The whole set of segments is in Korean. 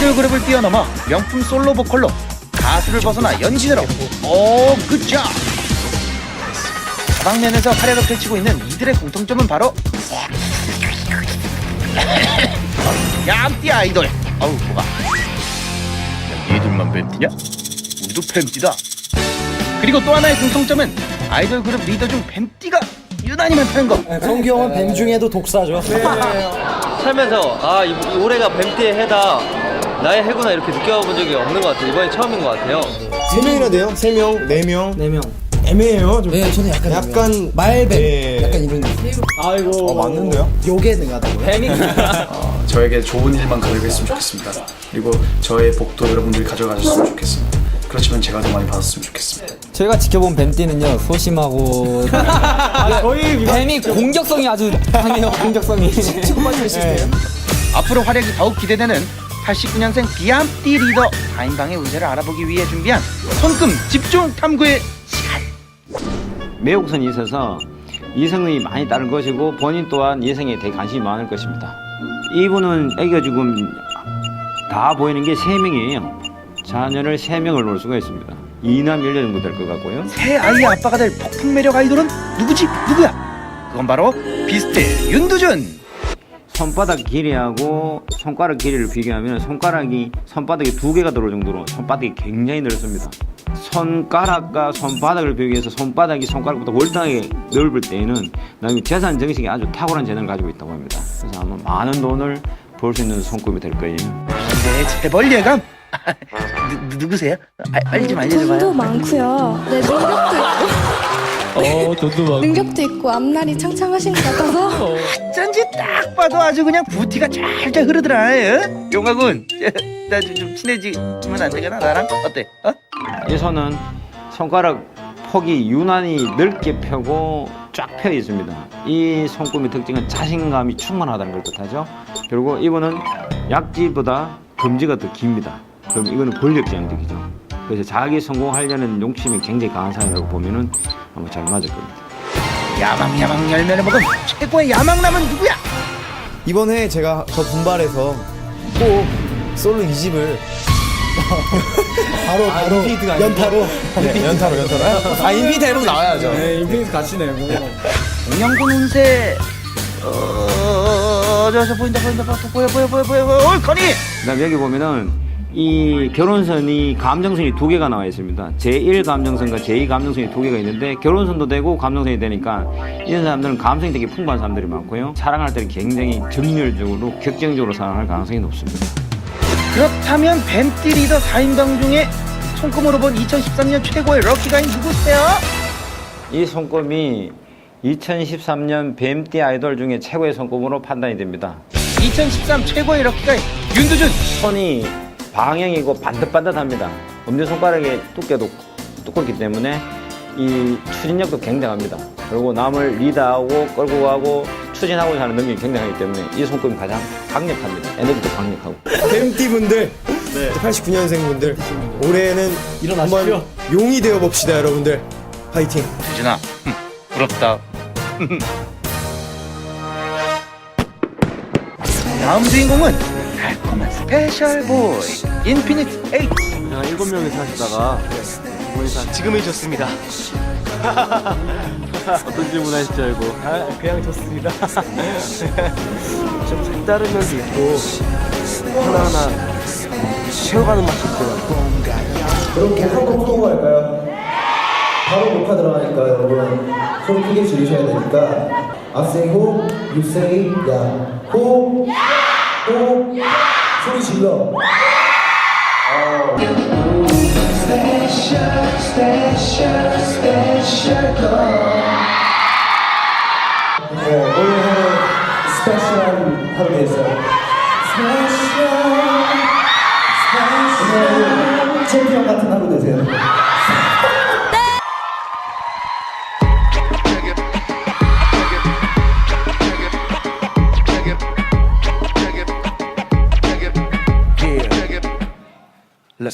아이돌 그룹을 뛰어넘어 명품 솔로 보컬로 가수를 벗어나 연진으로. 오 굿잡 다방면에서 활약을 펼치고 있는 이들의 공통점은 바로 얌띠 아이돌. 아우 뭐가. 야, 얘들만 뱀띠냐? 우리도 뱀띠다. 그리고 또 하나의 공통점은 아이돌 그룹 리더 중 뱀띠가 유난히 많다는 거. 성규 형은 뱀 중에도 독사죠. 살면서 아 이, 이 올해가 뱀띠의 해다 나의 해구나 이렇게 느껴본 적이 없는 것 같아요 이번이 처음인 것 같아요 세 명이나 돼요? 세 명, 네 명. 네 명. 애매해요. 좀. 네, 저는 약간 약간 말뱀 네. 약간 이런 느낌. 어, 맞는데요? 요게 능하다고요? 어, 저에게 좋은 일만 가져갔으면 좋겠습니다. 그리고 저의 복도 여러분들이 가져가셨으면 좋겠습니다. 그렇지만 제가 더 많이 받았으면 좋겠습니다. 저희가 지켜본 뱀띠는요 소심하고 저희 뱀이 공격성이 아주 강해요 공격성이 앞으로 활약이 더욱 기대되는 89년생 비암띠 리더 4인방의 운세를 알아보기 위해 준비한 손금 집중 탐구의 시간 매혹선이 있어서 이성이 많이 따른 것이고 본인 또한 이성에 되게 관심이 많을 것입니다. 이분은 애기가 지금 다 보이는 게 세명이에요 자녀를 세명을 놓을 수가 있습니다. 이남 일녀 정도 될 것 같고요. 새 아이의 아빠가 될 폭풍 매력 아이돌은 누구지 누구야 그건 바로 비스트 윤두준 손바닥 길이하고 손가락 길이를 비교하면 손가락이 손바닥이 두 개가 들어올 정도로 손바닥이 굉장히 넓습니다. 손가락과 손바닥을 비교해서 손바닥이 손가락보다 월등하게 넓을 때에는 나중에 재산 정식이 아주 탁월한 재능을 가지고 있다고 합니다. 그래서 아마 많은 돈을 벌 수 있는 손급이 될 거예요. 네 재벌 예감 누, 누구세요? 아, 빨리 좀 돈도 알려줘봐요 많고요. 네, 능력도 있고. 어, 돈도 많고. 능력도 있고 앞날이 창창하신 것 같아서. 어쩐지 딱 봐도 아주 그냥 부티가 잘잘 흐르더라 예? 용화군 나 좀 친해지면 안 되겠나 나랑? 어때? 어? 이 손은 손가락 폭이 유난히 넓게 펴고 쫙 펴 있습니다. 이 손금의 특징은 자신감이 충만하다는 걸 뜻하죠. 그리고 이분은 약지보다 검지가 더 깁니다. 그럼 이거는 권력지향적이죠. 그래서 자기 성공하려는 욕심이 굉장히 강한 사람이라고 보면은 아마 잘 맞을 겁니다. 야망 야망 열매를 먹은 최고의 야망남은 누구야? 이번에 제가 더 분발해서 꼭 솔로 2집을 바로 바로 연타로 네, 연타로 연타로 아 인피니트 앨범 나와야죠 동영군 운세 어... 저저 보인다 보인다 보여 보여 보여 보여 보여 어 건이 그다음 여기 보면은 이 결혼선이 감정선이 두 개가 나와 있습니다. 제1 감정선과 제2 감정선이 두 개가 있는데 결혼선도 되고 감정선이 되니까 이런 사람들은 감성이 되게 풍부한 사람들이 많고요. 사랑할 때는 굉장히 정열적으로 격정적으로 사랑할 가능성이 높습니다. 그렇다면 뱀띠 리더 4인방 중에 손금으로 본 2013년 최고의 럭키가인 누구세요? 이 손꼽이 2013년 뱀띠 아이돌 중에 최고의 손꼽으로 판단이 됩니다. 2013 최고의 럭키가인 윤두준 손이 방향이고 반듯반듯합니다. 엄지손가락의 두께도 두껍기 때문에 이 추진력도 굉장합니다. 그리고 남을 리드하고 끌고 가고 추진하고자 하는 능력이 굉장하기 때문에 이 손금이 가장 강력합니다. 에너지도 강력하고. 뱀띠 분들 89년생 분들 올해는 한번 용이 되어 봅시다 여러분들 파이팅 흠, 부럽다 다음 주인공은 달콤한 스페셜 보이 인피니트 에이트 그냥 일곱 명이 사시다가 두 분이 사 지금이 좋습니다. 어떤 질문 하실지 알고. 아 그냥 좋습니다. 좀 색다른 면도 있고 하나하나 채워가는 맛이 있더라고요. 그럼 계속 또 할까요? 바로 녹화 들어가니까 여러분. 소리 크게 지르셔야 되니까. I say 호, you say 소리 질러. 네,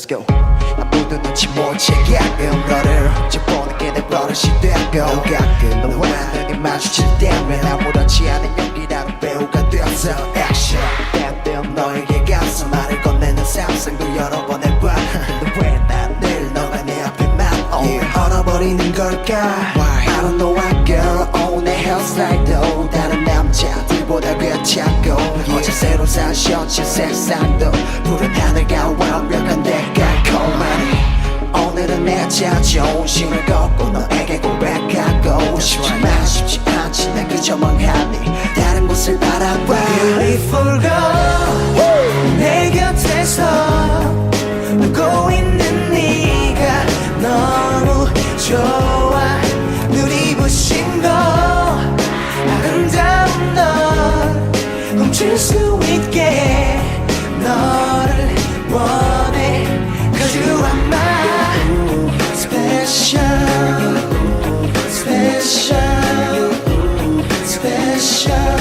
Let's go. 아무도 눈치 못 채게 너를 뻔하게 내 버릇이 되고 가끔 너와 눈이 마주칠 때면 아무렇지 않은 연기라는 배우가 되었어. Action. 때때면 너에게 가서 말을 건네는 사 여러 번 해봐. 근데 왜 다들 너가 내 앞에만 yeah. 얼어버리는 걸까? Why? I don't know why girl. 오늘 헤어스타일도 다른 남자들 보다 괜찮고 어제 새로 산 셔츠 색상도. 푸른 하늘과 완벽한 내가 고만이 오늘은 내 자존심을 걷고 너에게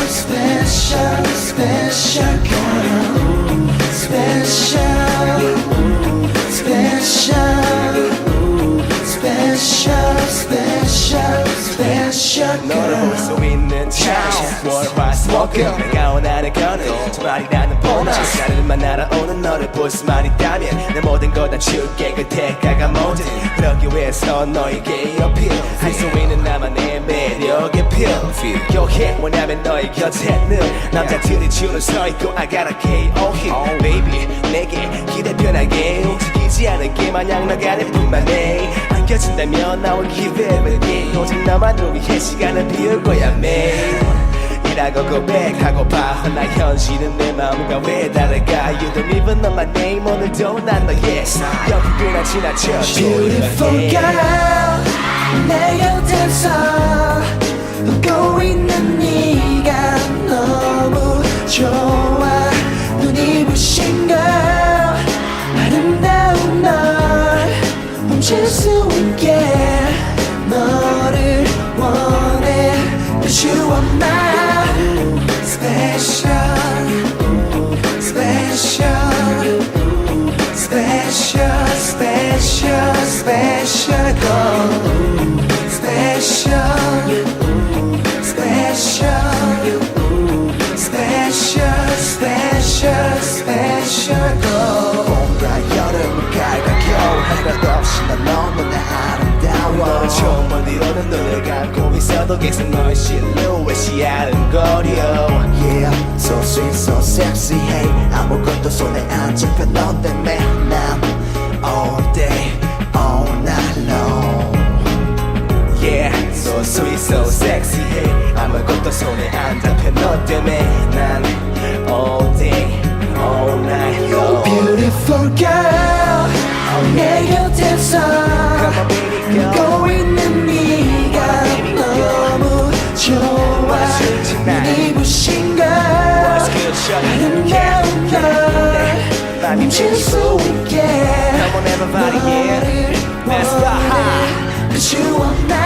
special special special girl special special special special special 너를 볼수 있는 chance 월화수목금 내가 원하는 거는 주말이라는 보너스 나 를 만나러 오는 너를 볼 수만 있다면 내 모든 걸다 줄게. 그 대가가 뭐든 그러기 위해서 너에게 어필 할수 있는 나만의 매력의 필요해 뭐냐면 너의 곁에 늘 남자들이 줄을 서 있고 I got a K.O. baby 내게 기대 편하게 움직이지 않을게 마냥 나가는 뿐만에 안겨준다면 나올 기대할게 오직 너만을 위해 시간을 비울 거야 매일 이라고 고백하고봐. 나 현실은 내 마음과 왜 다를까? You don't even know my name. 오늘도 난 너의 영국이나 지나쳐. Beautiful girl 내 곁에서 웃고 있는 네가 너무 좋아. 눈이 부신 걸 아름다운 널 훔칠 수 있게 너를 원해. Cause you are my 있어도 계속 너의 실루엣이 아른거려 Yeah, so sweet, so sexy Hey, 아무것도 손에 안 잡혀 너 때문에 난 All day, all night long Yeah, so sweet, so sexy Hey, 아무것도 손에 안 잡혀 너 때문에 널 훔칠 수 있게 너를 원해 Cause you are my